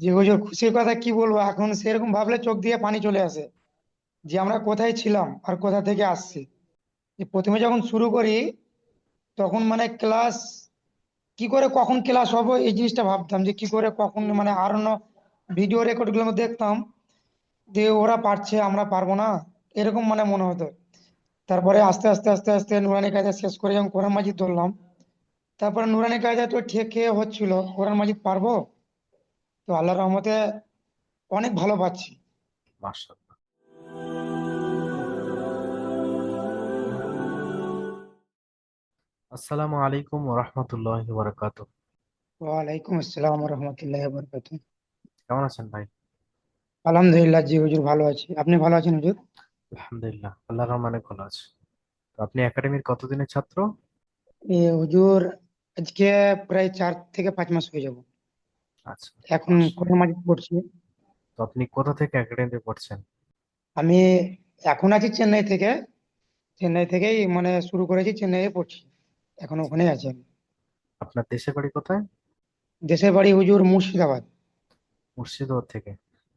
যে হুজুর খুশির কথা কি বলব? এখন সেরকম ভাবলে চোখ দিয়ে পানি চলে আসে যে আমরা কোথায় ছিলাম আর কোথা থেকে আসছি। প্রথমে যখন শুরু করি, তখন মানে ক্লাস কি করে কখন ক্লাস হবে এই জিনিসটা ভাবতাম যে কি করে কখন মানে আর অন্য ভিডিও রেকর্ডগুলো আমি দেখতাম যে ওরা পারছে, আমরা পারব না। এরকম মানে মনে হতো। তারপরে আস্তে আস্তে আস্তে আস্তে নুরানি কায়দা শেষ করে যখন কোরআন মাজিদ ধরলাম, তারপরে নুরানি কায়দা তো ঠেকে হচ্ছিল, কোরআন মাজিদ পারব? তো আল্লাহর রহমতে অনেক ভালো পাচ্ছি। মাশাআল্লাহ। আসসালামু আলাইকুম ওয়া রাহমাতুল্লাহি ওয়া বারাকাতুহু আসসালাম রহমতুল্লাহ বরকাত কেমন আছেন ভাই? আলহামদুলিল্লাহ জি হুজুর ভালো আছি। আপনি ভালো আছেন হুজুর? আলহামদুলিল্লাহ আল্লাহর রহমতে ভালো আছি। তো আপনি একাডেমির কতদিনের ছাত্র? এ হুজুর আজকে প্রায় চার থেকে পাঁচ মাস হয়ে যাব। আচ্ছা এখন মাজিদ পড়ছি? তো আপনি কোথা থেকে একাডেমিতে পড়ছেন? আমি এখন আছি চেন্নাই থেকে চেন্নাই থেকেই মানে শুরু করেছি চেন্নাইয়ে পড়ছি এখন ওখানেই আছি আমি। আপনার দেশের বাড়ি কোথায়? দেশের বাড়ি হুজুর মুর্শিদাবাদ। মুর্শিদাবাদ থেকে।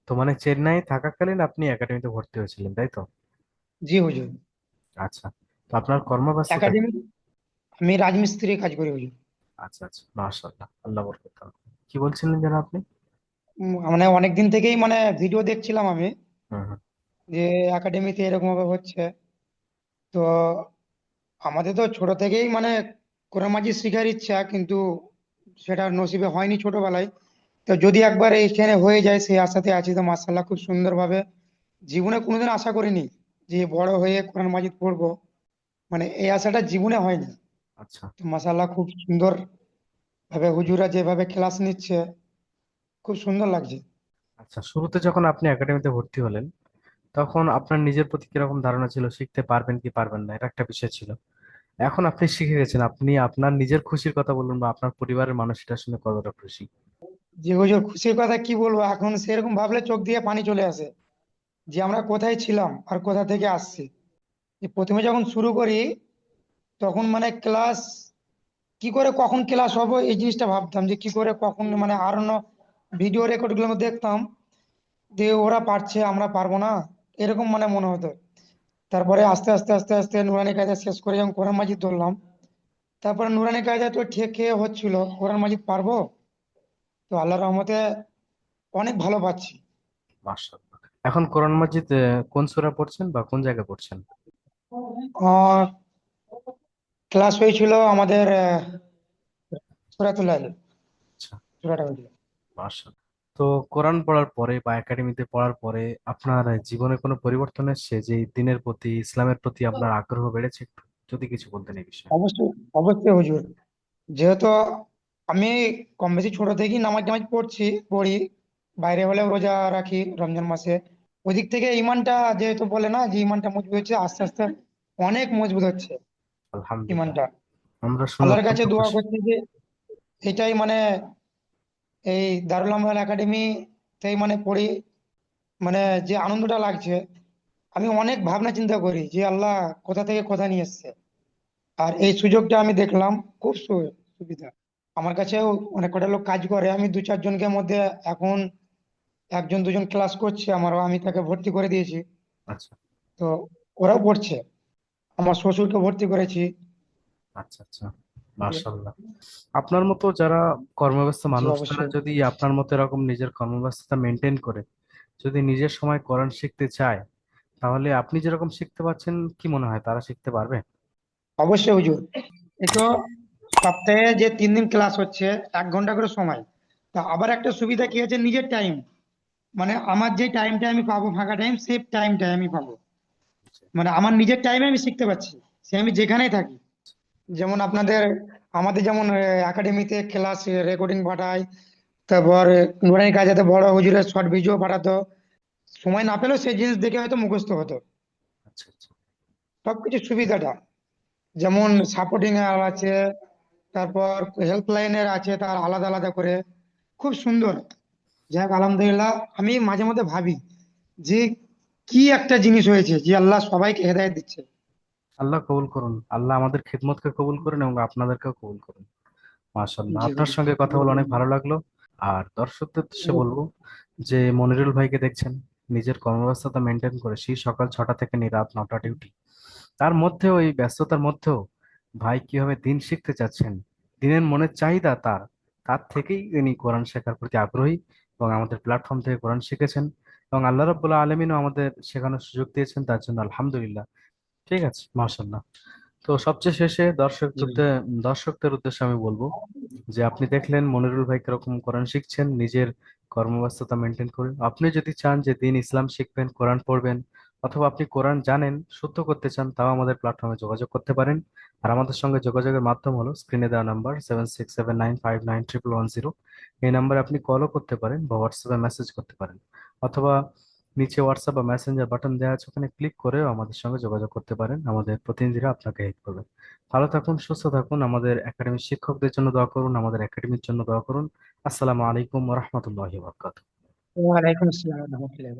তো মানে চেন্নাই থাকাকালীন আপনি একাডেমিতে ভর্তি হয়েছিলেন তাই তো? জি হুজুর। আচ্ছা তো আপনার কর্মব্যস্ততা? একাডেমি আমি রাজমিস্ত্রি কাজ করি হুজুর। আচ্ছা আচ্ছা মাশাআল্লাহ আল্লাহ বরকত। কি বলছিলেন যেন আপনি? মানে অনেকদিন থেকেই মানে ভিডিও দেখছিলাম আমি। হুম হুম যে একাডেমিতে এরকম ভাবে হচ্ছে। তো আমাদের তো ছোট থেকেই মানে কোরআন মাজিদ শেখার ইচ্ছা কিন্তু সেটা নসিবে হয়নি ছোটবেলায়। তো যদি একবার এইখানে হয়ে যায় সেই আশাতে আছি তো মাশাআল্লাহ খুব সুন্দরভাবে জীবনে কোনোদিন আশা করিনি যে বড় হয়ে কোরআন মাজিদ পড়ব। মানে এই আশাটা জীবনে হয়নি। আচ্ছা। তো মাশাআল্লাহ খুব সুন্দর ভাবে হুজুরা যেভাবে ক্লাস নিচ্ছে খুব সুন্দর লাগছে। আচ্ছা শুরুতে যখন আপনি একাডেমিতে ভর্তি হলেন তখন আপনার নিজের প্রতি কীরকম ধারণা ছিল? শিখতে পারবেন কি পারবেন না? এটা একটা বিষয় ছিল। এখন আপনি শিখে গেছেন আপনি আপনার নিজের খুশির কথা বলুন বা আপনার পরিবারের মানুষ এটা শুনে কতটা খুশি? যে হুজুর খুশির কথা কি বলব? এখন সেরকম ভাবলে চোখ দিয়ে পানি চলে আসে যে আমরা কোথায় ছিলাম আর কোথা থেকে আসছি। প্রথমে যখন শুরু করি তখন মানে ক্লাস কি করে কখন ক্লাস হবে এই জিনিসটা ভাবতাম যে কি করে কখন মানে আর অন্য ভিডিও রেকর্ডগুলো আমি দেখতাম যে ওরা পারছে আমরা পারব না এরকম মানে মনে হতো। তারপরে আস্তে আস্তে আস্তে আস্তে নুরানি কায়দা শেষ করে যখন কোরআন মাজিদ ধরলাম তারপরে নুরানি কায়দা তো ঠেকে হচ্ছিল কোরআন মাজিদ পারব? তো আল্লাহ রহমতে অনেক ভালো পাচ্ছি। এখন কোরআন মাজিদ কোন সূরা পড়ছেন বা কোন জায়গায় পড়ছেন? আহ ক্লাস হয়েছিল আমাদের সুরাতুল আচ্ছা। হয়েছিল। তো কোরআন পড়ার পরে বা একাডেমিতে পড়ার পরে আপনার জীবনে কোনো পরিবর্তন এসেছে যে দিনের প্রতি ইসলামের প্রতি আপনার আগ্রহ বেড়েছে একটু? যদি কিছু বলতেন এই বিষয়ে। অবশ্যই অবশ্যই হুজুর। যেহেতু আমি কম বেশি ছোট থেকেই নামাজ টামাজ পড়ছি পড়ি বাইরে হলেও রোজা রাখি রমজান মাসে। ওই দিক থেকে ইমানটা যেহেতু বলে না যে ইমানটা মজবুত হচ্ছে আস্তে আস্তে অনেক মজবুত হচ্ছে। ইমানটা। আমরা আল্লাহর কাছে দোয়া করছি যে এটাই মানে এই দারুল আমাল একাডেমি তেই মানে পড়ি মানে যে আনন্দটা লাগছে আমি অনেক ভাবনা চিন্তা করি যে আল্লাহ কোথা থেকে কোথা নিয়ে এসছে। আর এই সুযোগটা আমি দেখলাম খুব সুবিধা। আমার কাছেও অনেক কটা লোক কাজ করে আমি দু চারজনকে মধ্যে এখন একজন দুজন ক্লাস করছে আমারও আমি তাকে ভর্তি করে দিয়েছি। আচ্ছা। তো ওরাও পড়ছে। আমার শ্বশুরকে ভর্তি করেছি। আচ্ছা আচ্ছা। মাশাআল্লাহ। আপনার মতো যারা কর্মব্যস্ত মানুষ তারা যদি আপনার মতো এরকম নিজের কর্মব্যস্ততা মেনটেন করে যদি নিজের সময় কোরআন শিখতে চায় তাহলে আপনি যেরকম শিখতে পাচ্ছেন কি মনে হয়? তারা শিখতে পারবে? অবশ্যই হুজুর। এই তো সপ্তাহে যে তিন দিন ক্লাস হচ্ছে এক ঘণ্টা করে সময়। তা আবার একটা সুবিধা কি আছে? নিজের টাইম মানে আমার যে টাইমটা আমি পাবো ফাঁকা টাইম সেই টাইমটাই আমি পাবো। মানে আমার নিজের টাইমে আমি শিখতে পারছি। সে আমি যেখানেই থাকি। যেমন আপনাদের আমাদের যেমন একাডেমিতে ক্লাস রেকর্ডিং পাঠায় তারপর নুরানি কাজাতে বড় হুজুরের শর্ট ভিডিও পাঠাতো। সময় না পেলেও সেই জিনিস দেখে হয়তো মুখস্থ হতো। আচ্ছা আচ্ছা। সবকিছু সুবিধাটা। যেমন সাপোর্টিং এর আছে তারপর হেল্পলাইনের আছে তার আলাদা আলাদা করে। খুব সুন্দর। যাক আলহামদুলিল্লাহ আমি মাঝে মধ্যে ভাবি যে কি একটা জিনিস হয়েছে যে আল্লাহ সবাইকে হেদায়েত দিচ্ছে? আল্লাহ কবুল করুন। আল্লাহ আমাদের খিদমতকে কবুল করুন এবং আপনাদেরকেও কবুল করুন। মাশাআল্লাহ। আপনার সঙ্গে কথা বলে অনেক ভালো লাগল। আর দর্শকদের উদ্দেশ্যে বলব যে মনিরুল ভাইকে দেখছেন নিজের কর্মব্যস্ততা মেনটেন করে সেই সকাল ছটা থেকে নিয়ে রাত নটা ডিউটি তার মধ্যেও এই ব্যস্ততার মধ্যেও ভাই কীভাবে দিন শিখতে চাচ্ছেন দিনের মনের চাহিদা তার তার থেকেই তিনি কোরআন শেখার প্রতি আগ্রহী এবং আমাদের প্ল্যাটফর্ম থেকে কোরআন শিখেছেন। এবং আল্লাহ রাব্বুল আলমিনও আমাদের শেখানোর সুযোগ দিয়েছেন তার জন্য আলহামদুলিল্লাহ। ঠিক আছে মাশাল্লাহ তো সবচেয়ে শেষে দর্শকদের দর্শকদের উদ্দেশ্যে আমি বলব যে আপনি দেখলেন মনিরুল ভাই কীরকম কোরআন শিখছেন নিজের কর্মব্যস্ততা মেনটেন করে আপনি যদি চান যে দিন ইসলাম শিখবেন কোরআন পড়বেন অথবা আপনি কোরআন জানেন শুদ্ধ করতে চান তাও আমাদের প্ল্যাটফর্মে যোগাযোগ করতে পারেন। আর আমাদের সঙ্গে যোগাযোগের মাধ্যম হলো স্ক্রিনে দেওয়া number seven six seven nine five nine triple one zero এই নাম্বারে আপনি কলও করতে পারেন বা হোয়াটসঅ্যাপে মেসেজ করতে পারেন। অথবা নিচে হোয়াটসঅ্যাপ বা মেসেঞ্জার বাটন দেওয়া আছে, ওখানে ক্লিক করেও আমাদের সঙ্গে যোগাযোগ করতে পারেন। আমাদের প্রতিনিধিরা আপনাকে হেল্প করবেন ভালো থাকুন, সুস্থ থাকুন, আমাদের একাডেমির শিক্ষকদের জন্য দোয়া করুন, আমাদের একাডেমির জন্য দোয়া করুন। আসসালামু আলাইকুম রহমতুল্লাহি আসসালাম রহমতুল্লাহ